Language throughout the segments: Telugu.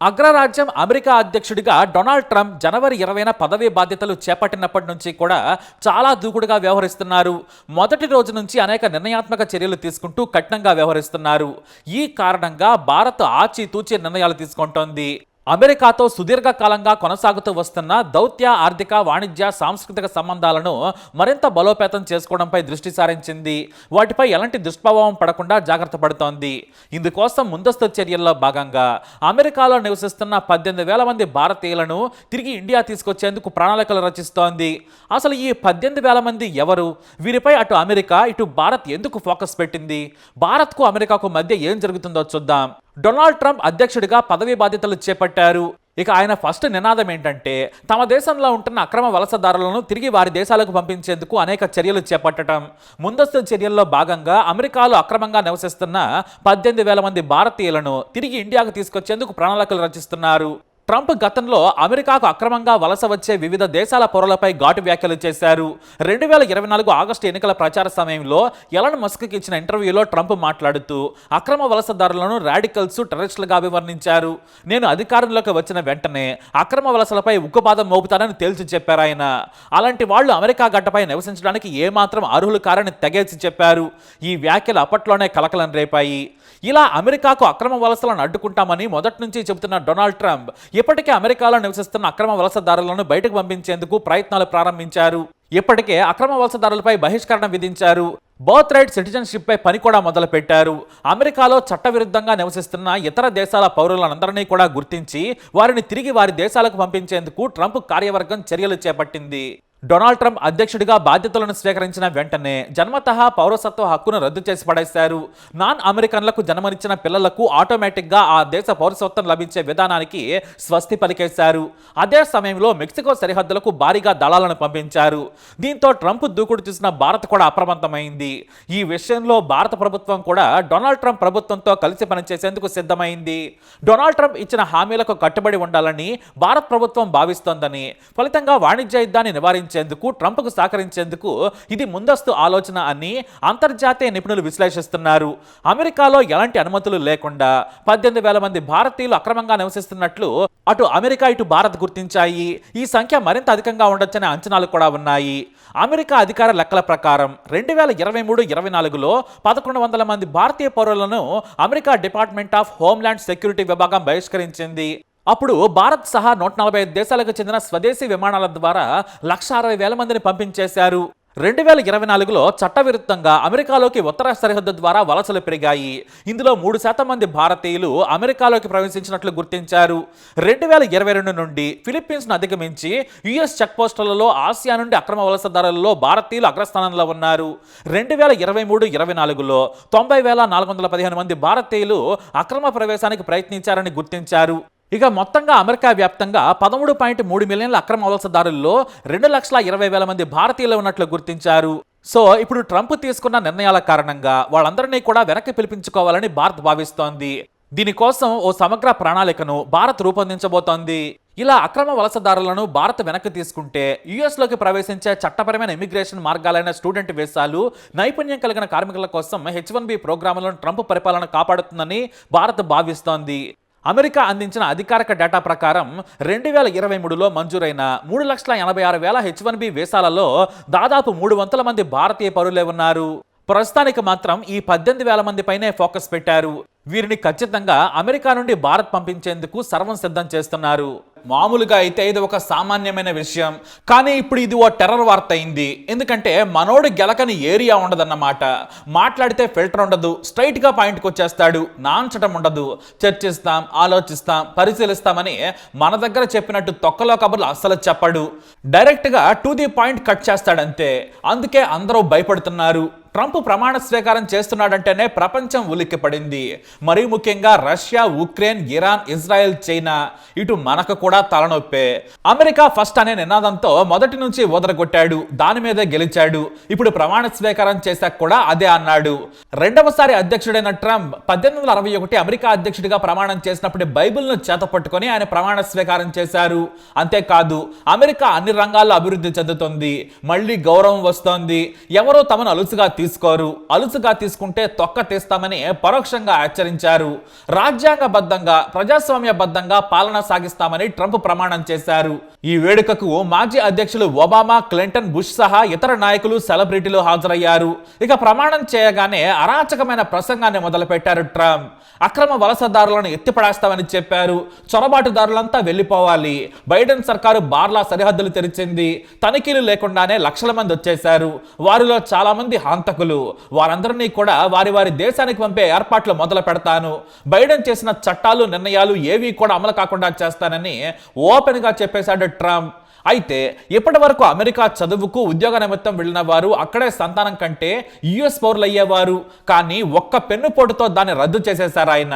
అగ్రరాజ్యం అమెరికా అధ్యక్షుడిగా డొనాల్డ్ ట్రంప్ జనవరి ఇరవైన పదవీ బాధ్యతలు చేపట్టినప్పటి నుంచి కూడా చాలా దూకుడుగా వ్యవహరిస్తున్నారు. మొదటి రోజు నుంచి అనేక నిర్ణయాత్మక చర్యలు తీసుకుంటూ కఠినంగా వ్యవహరిస్తున్నారు. ఈ కారణంగా భారత్ ఆచితూచి నిర్ణయాలు తీసుకుంటోంది. అమెరికాతో సుదీర్ఘకాలంగా కొనసాగుతూ వస్తున్న దౌత్య ఆర్థిక వాణిజ్య సాంస్కృతిక సంబంధాలను మరింత బలోపేతం చేసుకోవడంపై దృష్టి సారించింది. వాటిపై ఎలాంటి దుష్ప్రభావం పడకుండా జాగ్రత్త పడుతోంది. ఇందుకోసం ముందస్తు చర్యల్లో భాగంగా అమెరికాలో నివసిస్తున్న పద్దెనిమిది వేల మంది భారతీయులను తిరిగి ఇండియా తీసుకొచ్చేందుకు ప్రణాళికలు రచిస్తోంది. అసలు ఈ పద్దెనిమిది వేల మంది ఎవరు? వీరిపై అటు అమెరికా ఇటు భారత్ ఎందుకు ఫోకస్ పెట్టింది? భారత్కు అమెరికాకు మధ్య ఏం జరుగుతుందో చూద్దాం. డొనాల్డ్ ట్రంప్ అధ్యక్షుడిగా పదవీ బాధ్యతలు చేపట్టారు. ఇక ఆయన ఫస్ట్ నినాదం ఏంటంటే తమ దేశంలో ఉంటున్న అక్రమ వలసదారులను తిరిగి వారి దేశాలకు పంపించేందుకు అనేక చర్యలు చేపట్టడం ముందస్తు చర్యల్లో భాగంగా అమెరికాలో అక్రమంగా నివసిస్తున్న పద్దెనిమిది వేల మంది భారతీయులను తిరిగి ఇండియాకు తీసుకొచ్చేందుకు ప్రణాళికలు రచిస్తున్నారు. ట్రంప్ గతంలో అమెరికాకు అక్రమంగా వలస వచ్చే వివిధ దేశాల పౌరులపై ఘాటు వ్యాఖ్యలు చేశారు. రెండు వేల ఇరవై నాలుగు ఆగస్టు ఎన్నికల ప్రచార సమయంలో ఎలన్ మస్క్కి ఇచ్చిన ఇంటర్వ్యూలో ట్రంప్ మాట్లాడుతూ అక్రమ వలసదారులను రాడికల్స్ టెర్రరిస్టులుగా అభివర్ణించారు నేను అధికారంలోకి వచ్చిన వెంటనే అక్రమ వలసలపై ఉక్కుపాదం మోపుతానని తేల్చి చెప్పారు ఆయన. అలాంటి వాళ్ళు అమెరికా గడ్డపై నివసించడానికి ఏమాత్రం అర్హులు కారని తెగేసి చెప్పారు. ఈ వ్యాఖ్యలు అప్పట్లోనే కలకలం రేపాయి. ఇలా అమెరికాకు అక్రమ వలసలను అడ్డుకుంటామని మొదటి నుంచి చెబుతున్న డొనాల్డ్ ట్రంప్ ఇప్పటికే అమెరికాలో నివసిస్తున్న అక్రమ వలసదారులను బయటకు పంపించేందుకు ప్రయత్నాలు ప్రారంభించారు. ఇప్పటికే అక్రమ వలసదారులపై బహిష్కరణ విధించారు. బర్త్ రైట్ సిటిజన్షిప్ పై పని కూడా మొదలుపెట్టారు. అమెరికాలో చట్టవిరుద్ధంగా నివసిస్తున్న ఇతర దేశాల పౌరులందరినీ కూడా గుర్తించి వారిని తిరిగి వారి దేశాలకు పంపించేందుకు ట్రంప్ కార్యవర్గం చర్యలు చేపట్టింది. డొనాల్డ్ ట్రంప్ అధ్యక్షుడిగా బాధ్యతలను స్వీకరించిన వెంటనే జన్మత పౌరసత్వ హక్కును రద్దు చేసి పడేశారు. నాన్ అమెరికన్లకు జన్మనిచ్చిన పిల్లలకు ఆటోమేటిక్గా ఆ దేశ పౌరసత్వం లభించే విధానానికి స్వస్తి పలికేశారు. అదే సమయంలో మెక్సికో సరిహద్దులకు భారీగా దళాలను పంపించారు. దీంతో ట్రంప్ దూకుడు చూసిన భారత్ కూడా అప్రమత్తమైంది. ఈ విషయంలో భారత ప్రభుత్వం కూడా డొనాల్డ్ ట్రంప్ ప్రభుత్వంతో కలిసి పనిచేసేందుకు సిద్ధమైంది. డొనాల్డ్ ట్రంప్ ఇచ్చిన హామీలకు కట్టుబడి ఉండాలని భారత ప్రభుత్వం భావిస్తోందని ఫలితంగా వాణిజ్య యుద్ధాన్ని నివారించారు నివారించేందుకు ట్రంప్కు సహకరించేందుకు ఇది ముందస్తు ఆలోచన అని అంతర్జాతీయ నిపుణులు విశ్లేషిస్తున్నారు. అమెరికాలో ఎలాంటి అనుమతులు లేకుండా పద్దెనిమిది వేల మంది భారతీయులు అక్రమంగా నివసిస్తున్నట్లు అటు అమెరికా ఇటు భారత్ గుర్తించాయి. ఈ సంఖ్య మరింత అధికంగా ఉండొచ్చనే అంచనాలు కూడా ఉన్నాయి. అమెరికా అధికార లెక్కల ప్రకారం రెండు వేల ఇరవై మూడు ఇరవై నాలుగులో పదకొండు వందల మంది భారతీయ పౌరులను America department of homeland security విభాగం బహిష్కరించింది. అప్పుడు భారత్ సహా నూట నలభై ఐదు దేశాలకు చెందిన స్వదేశీ విమానాల ద్వారా లక్ష అరవై వేల మందిని పంపించేశారు. రెండు వేల ఇరవై నాలుగులో చట్టవిరుద్ధంగా అమెరికాలోకి ఉత్తర సరిహద్దు ద్వారా వలసలు పెరిగాయి. ఇందులో మూడు శాతం మంది భారతీయులు అమెరికాలోకి ప్రవేశించినట్లు గుర్తించారు. రెండు వేల ఇరవై రెండు నుండి ఫిలిప్పీన్స్ను అధిగమించి యుఎస్ చెక్పోస్టులలో ఆసియా నుండి అక్రమ వలసదారులలో భారతీయులు అగ్రస్థానంలో ఉన్నారు. రెండు వేల ఇరవై మూడు ఇరవై నాలుగులో తొంభై వేల నాలుగు వందల పదిహేను మంది భారతీయులు అక్రమ ప్రవేశానికి ప్రయత్నించారని గుర్తించారు. ఇక మొత్తంగా అమెరికా వ్యాప్తంగా పదమూడు పాయింట్ మూడు మిలియన్ల అక్రమ వలసదారుల్లో రెండు లక్షల ఇరవై వేల మంది భారతీయులు ఉన్నట్లు గుర్తించారు. సో ఇప్పుడు ట్రంప్ తీసుకున్న నిర్ణయాల కారణంగా వాళ్ళందరినీ కూడా వెనక్కి పిలిపించుకోవాలని భారత్ భావిస్తోంది. దీనికోసం ఓ సమగ్ర ప్రణాళికను భారత్ రూపొందించబోతోంది. ఇలా అక్రమ వలసదారులను భారత్ వెనక్కి తీసుకుంటే యుఎస్లోకి ప్రవేశించే చట్టపరమైన ఇమిగ్రేషన్ మార్గాలైన స్టూడెంట్ వీసాలు నైపుణ్యం కలిగిన కార్మికుల కోసం హెచ్ వన్ బి ప్రోగ్రాములను ట్రంప్ పరిపాలన కాపాడుతుందని భారత్ భావిస్తోంది. అమెరికా అందించిన అధికారిక డేటా ప్రకారం రెండు వేల ఇరవై మూడులో మంజూరైన మూడు లక్షల ఎనభై ఆరు వేల హెచ్ వన్ బి వీసాలలో దాదాపు మూడు వందల మంది భారతీయ పౌరులే ఉన్నారు. ప్రస్తుతానికి మాత్రం ఈ పద్దెనిమిది వేల మంది పైనే ఫోకస్ పెట్టారు. వీరిని ఖచ్చితంగా అమెరికా నుండి భారత్ పంపించేందుకు సర్వం సిద్ధం చేస్తున్నారు. మామూలుగా అయితే ఇది ఒక సామాన్యమైన విషయం. కానీ ఇప్పుడు ఇది ఓ టెర్రర్ వార్త అయింది. ఎందుకంటే మనోడు గెలకని ఏరియా ఉండదన్నమాట. మాట్లాడితే ఫిల్టర్ ఉండదు. స్ట్రైట్గా పాయింట్కి వచ్చేస్తాడు. నాంచటం ఉండదు. చర్చిస్తాం ఆలోచిస్తాం పరిశీలిస్తామని మన దగ్గర చెప్పినట్టు తొక్కలో కబుర్లు అస్సలు చెప్పడు. డైరెక్ట్గా టు ది పాయింట్ కట్ చేస్తాడంతే. అందుకే అందరూ భయపడుతున్నారు. ట్రంప్ ప్రమాణ స్వీకారం చేస్తున్నాడంటేనే ప్రపంచం ఉలిక్కిపడింది. మరీ ముఖ్యంగా Russia Ukraine Iran Israel China ఇటు మనకు కూడా తలనొప్పే. అమెరికా ఫస్ట్ అనే నినాదంతో మొదటి నుంచి ఓదరగొట్టాడు దాని మీదే గెలిచాడు. ఇప్పుడు ప్రమాణ స్వీకారం చేశాక కూడా అదే అన్నాడు. రెండవసారి అధ్యక్షుడైన ట్రంప్ పద్దెనిమిది వందల అరవై ఒకటి అమెరికా అధ్యక్షుడిగా ప్రమాణం చేసినప్పుడు బైబిల్ను చేత పట్టుకొని ఆయన ప్రమాణ స్వీకారం చేశారు. అంతేకాదు అమెరికా అన్ని రంగాల్లో అభివృద్ధి చెందుతుంది. మళ్ళీ గౌరవం వస్తోంది. ఎవరో తమను అలుసుగా తీసుకోరు అలుసుగా తీసుకుంటే తొక్క తీస్తామని పరోక్షంగా హెచ్చరించారు. రాజ్యాంగబద్ధంగా ప్రజాస్వామ్యబద్ధంగా పాలన సాగిస్తామని ట్రంప్ ప్రమాణం చేశారు. ఈ వేడుకకు మాజీ అధ్యక్షులు ఒబామా క్లింటన్ బుష్ సహా ఇతర నాయకులు సెలబ్రిటీలు హాజరయ్యారు. ఇక ప్రమాణం చేయగానే అరాచకమైన ప్రసంగాన్ని మొదలుపెట్టారు ట్రంప్. అక్రమ వలసదారులను ఎత్తిపడేస్తామని చెప్పారు. చొరబాటుదారులంతా వెళ్ళిపోవాలి. బైడెన్ సర్కారు బార్లా సరిహద్దులు తెరిచింది. తనిఖీలు లేకుండానే లక్షల మంది వచ్చేశారు. వారిలో చాలా మంది పాలకులు వారందరినీ కూడా వారి వారి దేశానికి పంపే ఏర్పాట్లు మొదలు పెడతాను. బైడెన్ చేసిన చట్టాలు నిర్ణయాలు ఏవి కూడా అమలు కాకుండా చేస్తానని ఓపెన్గా చెప్పేశాడు ట్రంప్. అయితే ఇప్పటి వరకు అమెరికా చదువుకు ఉద్యోగ నిమిత్తం వెళ్ళిన వారు అక్కడే సంతానం కంటే యుఎస్ పౌరులు అయ్యేవారు కానీ ఒక్క పెన్ను పోటుతో దాన్ని రద్దు చేసేశారు ఆయన.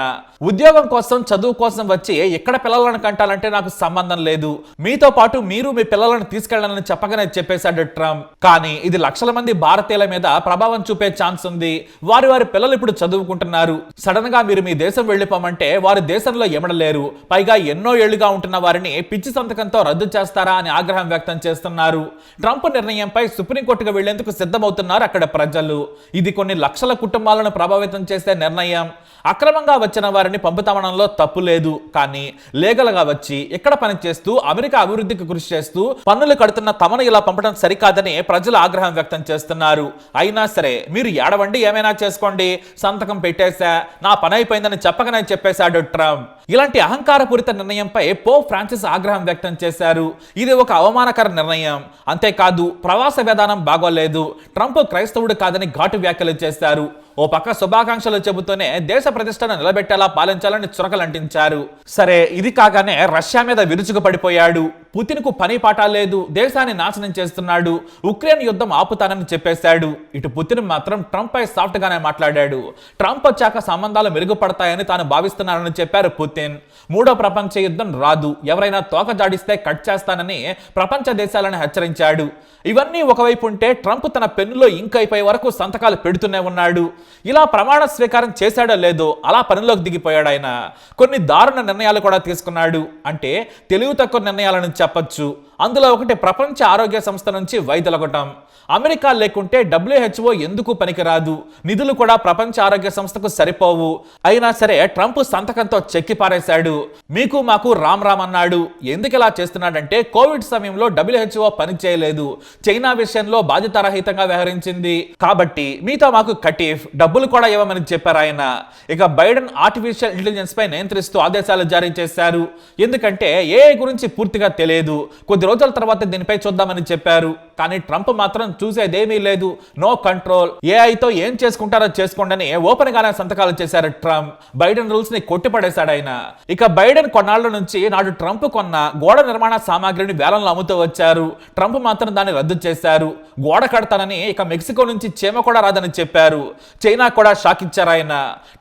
ఉద్యోగం కోసం చదువు కోసం వచ్చి ఎక్కడ పిల్లలను కంటాలంటే నాకు సంబంధం లేదు. మీతో పాటు మీరు మీ పిల్లలను తీసుకెళ్ళాలని చెప్పగానే చెప్పేశాడు ట్రంప్. కానీ ఇది లక్షల మంది భారతీయుల మీద ప్రభావం చూపే ఛాన్స్ ఉంది. వారి వారి పిల్లలు ఇప్పుడు చదువుకుంటున్నారు. సడన్గా మీరు మీ దేశం వెళ్ళిపోమంటే వారి దేశంలో ఎమడలేరు. పైగా ఎన్నో ఏళ్ళుగా ఉంటున్న వారిని పిచ్చి సంతకంతో రద్దు చేస్తారా అని ఆగ్రహం వ్యక్తం చేస్తున్నారు. ట్రంప్ నిర్ణయంపై సుప్రీంకోర్టుకు వెళ్ళేందుకు సిద్ధమవుతున్నారు అక్కడ ప్రజలు. ఇది కొన్ని లక్షల కుటుంబాలను ప్రభావితం చేసే నిర్ణయం. అక్రమంగా వచ్చిన వారిని పంపుతామనడంలో తప్పు లేదు. కానీ లీగల్గా వచ్చి ఇక్కడ పని చేస్తూ అమెరికా అభివృద్ధికి కృషి చేస్తూ పన్నులు కడుతున్న తమను ఇలా పంపడం సరికాదని ప్రజలు ఆగ్రహం వ్యక్తం చేస్తున్నారు. అయినా సరే మీరు ఏడవండి ఏమైనా చేసుకోండి. సంతకం పెట్టేశా నా పని అయిపోయిందని చెప్పకనే చెప్పేశాడు ట్రంప్. ఇలాంటి అహంకారపూరిత నిర్ణయంపై పో ఫ్రాన్సిస్ ఆగ్రహం వ్యక్తం చేశారు. ఇది ఒక అవమానకర నిర్ణయం. అంతేకాదు ప్రవాస విధానం బాగోలేదు. ట్రంప్ క్రైస్తవుడు కాదని ఘాటు వ్యాఖ్యలు చేశారు. ఓ పక్క శుభాకాంక్షలు చెబుతూనే దేశ ప్రతిష్టను నిలబెట్టేలా పాలించాలని చురకలంటించారు. సరే ఇది కాగానే రష్యా మీద విరుచుకు పడిపోయాడు పుతిన్కు పని పాట లేదు దేశాన్ని నాశనం చేస్తున్నాడు ఉక్రెయిన్ యుద్ధం ఆపుతానని చెప్పేశాడు. ఇటు పుతిన్ మాత్రం ట్రంప్ పై సాఫ్ట్ గానే మాట్లాడాడు. ట్రంప్ వచ్చాక సంబంధాలు మెరుగుపడతాయని తాను భావిస్తున్నానని చెప్పారు పుతిన్. మూడో ప్రపంచ యుద్ధం రాదు ఎవరైనా తోక జాడిస్తే కట్ చేస్తానని ప్రపంచ దేశాలను హెచ్చరించాడు. ఇవన్నీ ఒకవైపు ఉంటే ట్రంప్ తన పెన్నులో ఇంక్ అయిపోయే వరకు సంతకాలు పెడుతూనే ఉన్నాడు. ఇలా ప్రమాణ స్వీకారం చేశాడో లేదో అలా పనిలోకి దిగిపోయాడు ఆయన. కొన్ని దారుణ నిర్ణయాలు కూడా తీసుకున్నాడు. అంటే తెలివి తక్కువ నిర్ణయాలను చెప్పొచ్చు. అందులో ఒకటి ప్రపంచ ఆరోగ్య సంస్థ నుంచి వైదొలగటం అమెరికా లేకుంటే డబ్ల్యూహెచ్ఓ ఎందుకు పనికిరాదు? నిధులు కూడా ప్రపంచ ఆరోగ్య సంస్థకు సరిపోవు. అయినా సరే ట్రంప్ సంతకంతో చెక్కి పారేశాడు. మీకు మాకు రామ్ రామ్ అన్నాడు. ఎందుకు ఇలా చేస్తున్నాడంటే కోవిడ్ సమయంలో డబ్ల్యూహెచ్ఓ పని చేయలేదు. చైనా విషయంలో బాధ్యతారహితంగా వ్యవహరించింది. కాబట్టి మీతో మాకు కటీఫ్ డబ్బులు కూడా ఇవ్వమని చెప్పారు ఆయన. ఇక బైడెన్ ఆర్టిఫిషియల్ ఇంటెలిజెన్స్ పై నియంత్రిస్తూ ఆదేశాలు జారీ చేశారు. ఎందుకంటే ఏ గురించి పూర్తిగా తెలియదు. కొద్ది రోజుల తర్వాత దీనిపై చూద్దామని చెప్పారు. కానీ ట్రంప్ మాత్రం చూసేదేమీ లేదు. No control. ఏఐతో ఏం చేసుకుంటారో చేసుకోండి అని ఓపెన్ గానే సంతకాలు చేశారు ట్రంప్. బైడెన్ రూల్స్ని కొట్టిపడేశాడు ఆయన. ఇక బైడెన్ కొన్నాళ్ళ నుంచి నాడు ట్రంప్ కొన్న గోడ నిర్మాణ సామాగ్రిని వేలంలో అమ్ముతూ వచ్చారు. ట్రంప్ మాత్రం దాన్ని రద్దు చేశారు. గోడ కడతానని ఇక మెక్సికో నుంచి చీమ కూడా రాదని చెప్పారు. చైనా కూడా షాక్ ఇచ్చారు ఆయన.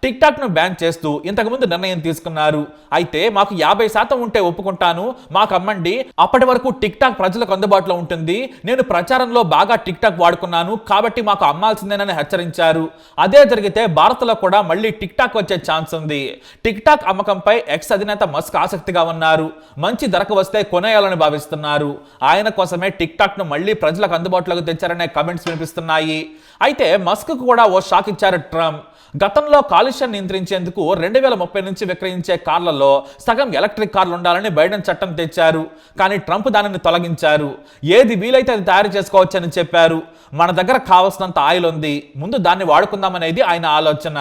టిక్ టాక్ను బ్యాన్ చేస్తూ ఇంతకుముందు నిర్ణయం తీసుకున్నారు. అయితే మాకు యాభై శాతం ఉంటే ఒప్పుకుంటాను. మాకు అమ్మండి. అప్పటి వరకు టిక్ టాక్ ప్రజలకు అందుబాటులో ఉంటుంది. నేను ప్రచారంలో బాగా టిక్ టాక్ వాడుకున్నాను కాబట్టి మాకు అమ్మాల్సిందేనని హెచ్చరించారు. అదే జరిగితే భారత్లో కూడా మళ్ళీ టిక్ టాక్ వచ్చే ఛాన్స్ ఉంది. టిక్ టాక్ అమ్మకంపై ఎక్స్ అధినేత మస్క్ ఆసక్తిగా ఉన్నారు. మంచి ధరకు వస్తే కొనేయాలని భావిస్తున్నారు. ఆయన కోసమే టిక్ టాక్ను మళ్ళీ ప్రజలకు అందుబాటులోకి తెచ్చారనే కమెంట్స్ వినిపిస్తున్నాయి. అయితే మస్క్ కూడా ఓ షాక్ ఇచ్చారు ట్రంప్. గతంలో కాలుష్యం నియంత్రించేందుకు రెండు వేల ముప్పై నుంచి విక్రయించే కార్లలో సగం ఎలక్ట్రిక్ కార్లు ఉండాలని బైడెన్ చట్టం తెచ్చారు. కానీ ట్రంప్ దానిని తొలగించారు. ఏది వీలైతే అది తయారు చేసుకోవచ్చని చెప్పారు. మన దగ్గర కావాల్సినంత ఆయిల్ ఉంది. ముందు దాన్ని వాడుకుందామనేది ఆయన ఆలోచన.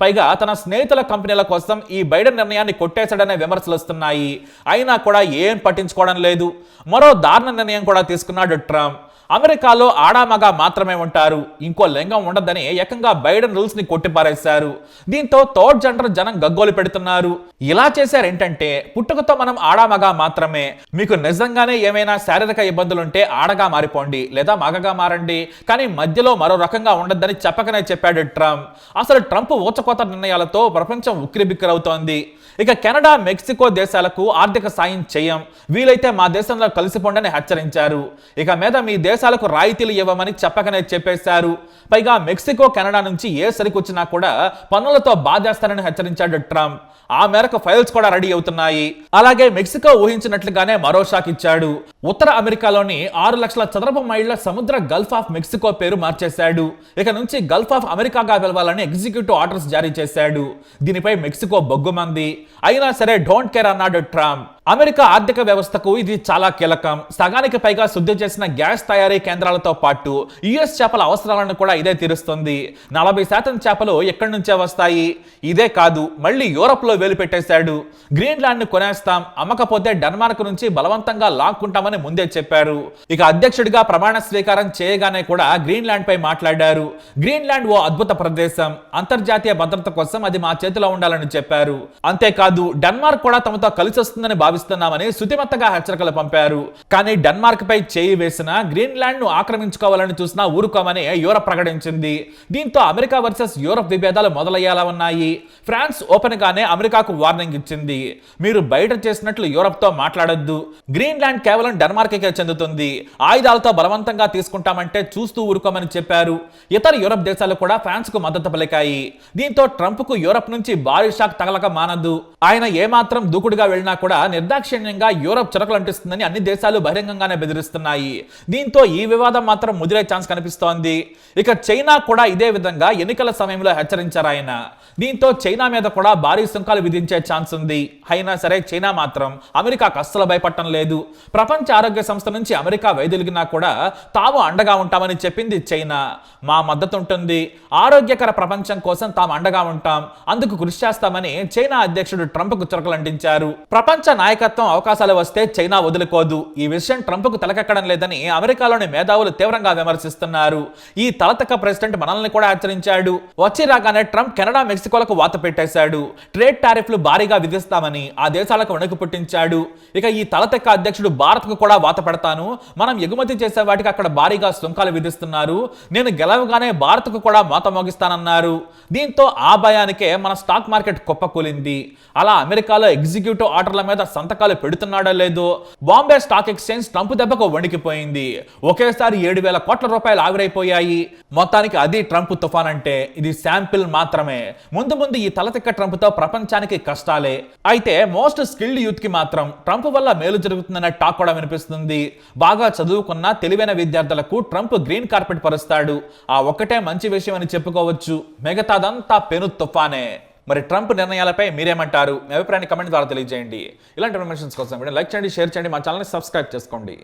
పైగా తన స్నేహితుల కంపెనీల కోసం ఈ బైడెన్ నిర్ణయాన్ని కొట్టేశాడనే విమర్శలు వస్తున్నాయి. అయినా కూడా ఏం పట్టించుకోవడం లేదు. మరో దారుణ నిర్ణయం కూడా తీసుకున్నాడు ట్రంప్. అమెరికాలో ఆడామగా మాత్రమే ఉంటారు. ఇంకో లింగం ఉండదని ఏకంగా బైడెన్ రూల్స్ని కొట్టిపారేశారు. దీంతో థర్డ్ జెండర్ జనం గగ్గోలు పెడుతున్నారు. ఇలా చేశారేంటంటే పుట్టుకతో మనం ఆడామగా మాత్రమే. మీకు నిజంగానే ఏమైనా శారీరక ఇబ్బందులుంటే ఆడగా మారిపోండి లేదా మగగా మారండి. కానీ మధ్యలో మరో రకంగా ఉండద్దని చెప్పకనే చెప్పాడు ట్రంప్. అసలు ట్రంప్ ఊచకోత నిర్ణయాలతో ప్రపంచం ఉక్కిరిబిక్కిరవుతోంది. ఇక కెనడా మెక్సికో దేశాలకు ఆర్థిక సాయం చేయం. వీలైతే మా దేశంలో కలిసిపోండని హెచ్చరించారు. ఇక మీద మీ దేశ దేశాలకు రాయితీలు ఇవ్వమని చెప్పకనే చెప్పేశారు. పైగా మెక్సికో కెనడా నుంచి ఏ సరికొచ్చినా కూడా పన్నులతో బాధేస్తారని హెచ్చరించాడు ట్రంప్. ఆ మేరకు ఫైల్స్ కూడా రెడీ అవుతున్నాయి. అలాగే మెక్సికో ఊహించినట్లుగానే మరో షాక్ ఇచ్చాడు. ఉత్తర అమెరికాలోని ఆరు లక్షల చదరపు మైళ్ళ సముద్ర గల్ఫ్ ఆఫ్ మెక్సికో పేరు మార్చేశాడు. ఇక నుంచి గల్ఫ్ ఆఫ్ అమెరికాగా పిలవాలని ఎగ్జిక్యూటివ్ ఆర్డర్స్ జారీ చేశాడు. దీనిపై మెక్సికో బొగ్గుమంది. అయినా సరే డోంట్ కేర్ అన్నాడు ట్రంప్. అమెరికా ఆర్థిక వ్యవస్థకు ఇది చాలా కీలకం. సగానికి పైగా శుద్ధి చేసిన గ్యాస్ తయారీ కేంద్రాలతో పాటు యుఎస్ చేపల అవసరాలను కూడా ఇదే తీరుస్తుంది. నలభై శాతం చేపలు ఎక్కడి నుంచే వస్తాయి? ఇదే కాదు మళ్ళీ యూరప్లో వేలు పెట్టేశాడు. గ్రీన్లాండ్ను కొనేస్తాం అమ్మకపోతే డెన్మార్క్ నుంచి బలవంతంగా లాక్కుంటామని ముందే చెప్పారు. ఇక అధ్యక్షుడిగా ప్రమాణ స్వీకారం చేయగానే కూడా గ్రీన్లాండ్ పై మాట్లాడారు. గ్రీన్లాండ్ ఓ అద్భుత ప్రదేశం. అంతర్జాతీయ భద్రత కోసం అది మా చేతిలో ఉండాలని చెప్పారు. అంతేకాదు డెన్మార్క్ కూడా తమతో కలిసి వస్తుందని భావిస్తున్నామని శుతిమెత్తగా హెచ్చరికలు పంపారు. కానీ డెన్మార్క్ పై చేయి వేసిన గ్రీన్లాండ్ను ఆక్రమించుకోవాలని చూసినా ఊరుకోమని యూరప్ ప్రకటించింది. దీంతో అమెరికా వర్సెస్ యూరప్ విభేదాలు మొదలయ్యేలా ఉన్నాయి. ఫ్రాన్స్ ఓపెన్ గానే అమెరికాకు వార్నింగ్ ఇచ్చింది. మీరు బయట చేసినట్లు యూరప్తో మాట్లాడొద్దు. గ్రీన్లాండ్ కేవలం డెన్మార్క్ కే చెందుతుంది. ఆయుధాలతో బలవంతంగా తీసుకుంటామంటే చూస్తూ ఊరుకోమని చెప్పారు. ఇతర యూరప్ దేశాలు కూడా ఫ్రాన్స్కు మద్దతు పలికాయి. దీంతో ట్రంప్కు యూరప్ నుంచి భారీ షాక్ తగలక మానదు. ఆయన ఏమాత్రం దూకుడుగా వెళ్ళినా కూడా నిర్దాక్షిణ్యంగా యూరప్ చురకలు అంటిస్తుందని అన్ని దేశాలు బహిరంగంగానే బెదిరిస్తున్నాయి. దీంతో ఈ వివాదం మాత్రం ముదిరే ఛాన్స్ కనిపిస్తోంది. ఇక చైనా కూడా ఇదే విధంగా ఎన్నికల సమయంలో హెచ్చరించారు ఆయన. దీంతో చైనా మీద కూడా భారీ సుంకాలు విధించే ఛాన్స్ ఉంది. అయినా సరే చైనా మాత్రం అమెరికాకు అస్సలు భయపడటం లేదు. ప్రపంచ ఆరోగ్య సంస్థ నుంచి అమెరికా వైదొలిగినా కూడా తాము అండగా ఉంటామని చెప్పింది చైనా. మా మద్దతు ఉంటుంది. ఆరోగ్యకర ప్రపంచం కోసం తాము అండగా ఉంటాం. అందుకు కృషి చేస్తామని చైనా అధ్యక్షుడు ట్రంప్కు చురకలంటించారు. ప్రపంచ నాయకత్వం అవకాశాలు వస్తే చైనా వదులుకోదు. ఈ విషయం ట్రంప్కు తలకెక్కడం లేదని అమెరికాలోని మేధావులు తీవ్రంగా విమర్శిస్తున్నారు. ఈ తలతక్క ప్రెసిడెంట్ మనల్ని కూడా హెచ్చరించాడు. వచ్చి రాగానే ట్రంప్ కెనడా మెక్సికోలకు వాత పెట్టేశాడు. ట్రేడ్ టారిఫ్లు భారీగా విధిస్తామని ఆ దేశాలకు వణుకు పుట్టించాడు. ఇక ఈ తలతెక్క అధ్యక్షుడు భారత్కు కూడా వాత పెడతాను. మనం ఎగుమతి చేసే వాటికి అక్కడ భారీగా సుంకాలు విధిస్తున్నారు. నేను గెలవగానే భారత్కు కూడా మోత మోగిస్తానన్నారు. దీంతో ఆ భయానికే మన స్టాక్ మార్కెట్ కుప్పకూలింది. అలా అమెరికాలో ఎగ్జిక్యూటివ్ ఆర్డర్ల మీద సంతకాలు పెడుతున్నాడో లేదో బాంబే స్టాక్ ఎక్స్చేంజ్ ట్రంప్ దెబ్బకు వణికిపోయింది. ఒకేసారి ఏడు వేల కోట్ల రూపాయలు ఆవిరైపోయాయి. మొత్తానికి అది ట్రంప్ తుఫాన్ అంటే ఇది శాంపిల్ మాత్రమే. ముందు ముందు ఈ తలతిక్క ట్రంప్తో ప్రపంచానికి కష్టాలే. అయితే మోస్ట్ స్కిల్డ్ యూత్కి మాత్రం ట్రంప్ వల్ల మేలు జరుగుతుందనే టాక్ కూడా వినిపిస్తుంది. బాగా చదువుకున్న తెలివైన విద్యార్థులకు ట్రంప్ గ్రీన్ కార్పెట్ పరుస్తాడు. ఆ ఒక్కటే మంచి విషయం అని చెప్పుకోవచ్చు. మిగతాదంతా పెను తుఫానే. మరి ట్రంప్ నిర్ణయాలపై మీరేమంటారు? మీ అభిప్రాయాన్ని కమెంట్ ద్వారా తెలియజేయండి. ఇలాంటి ఇన్ఫర్మేషన్స్ కోసం వీడియో లైక్ చేయండి షేర్ చేయండి మా ఛానల్ని సబ్స్క్రైబ్ చేసుకోండి.